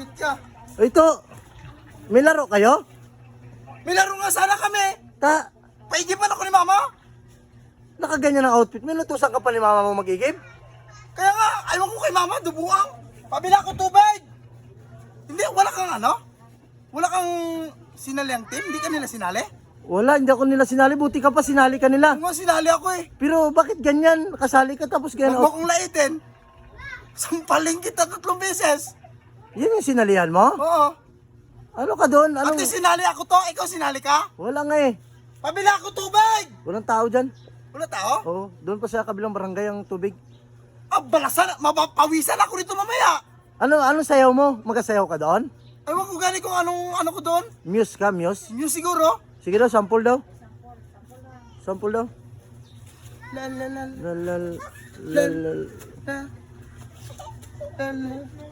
Shoot ka. Ito, may laro kayo? May laro nga sana kami. Ta, Paigipan ako ni mama. nakaganyan ang outfit. May lutusan ka pa ni mama mo magigib? Kaya nga, ayaw ko kay mama, dubuang. Pabila ko tubig. Hindi, wala kang ano? Wala kang sinali ang team? Hindi ka nila sinali? Wala, hindi ako nila sinali. Buti ka pa, sinali ka nila. Kung nga sinali ako eh. Pero bakit ganyan? Kasali ka tapos Huwag ganyan. mo kong laitin. Sampaling kita tatlong beses. Yan yung sinalihan mo? Oo. Ano ka doon? Anong... sinali ako to, ikaw sinali ka? Wala nga eh. Pabila ko tubig! Walang tao dyan. Wala tao? Oo, doon pa sa kabilang barangay ang tubig. Ah, balasan, mapapawisan ako rito mamaya. Ano, anong sayaw mo? Magasayaw ka doon? Ewan ko gani kung anong ano ko doon. Muse ka, muse? Yung siguro. Sige daw, sample daw. Sample daw. La la la lal, lal. la. La la.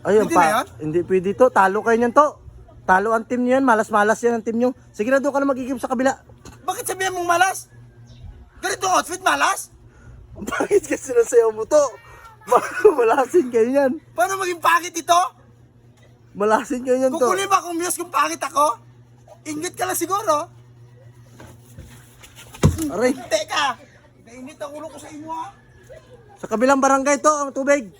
Ayun Hindi na pa. Hindi pwede to. Talo kayo niyan to. Talo ang team niyo yan. Malas-malas yan ang team niyo. Sige na doon ka na magigib sa kabila. Bakit sabihan mong malas? Ganito ang outfit malas? Bakit ka sinasayaw mo to? Malasin kayo yan. Paano maging pangit ito? Malasin kayo yan to. Ba kung muse kung pangit ako? Ingit ka lang siguro. Aray, Teka! Nainit ang ulo ko sa inyo ha. sa kabilang barangay to ang tubig.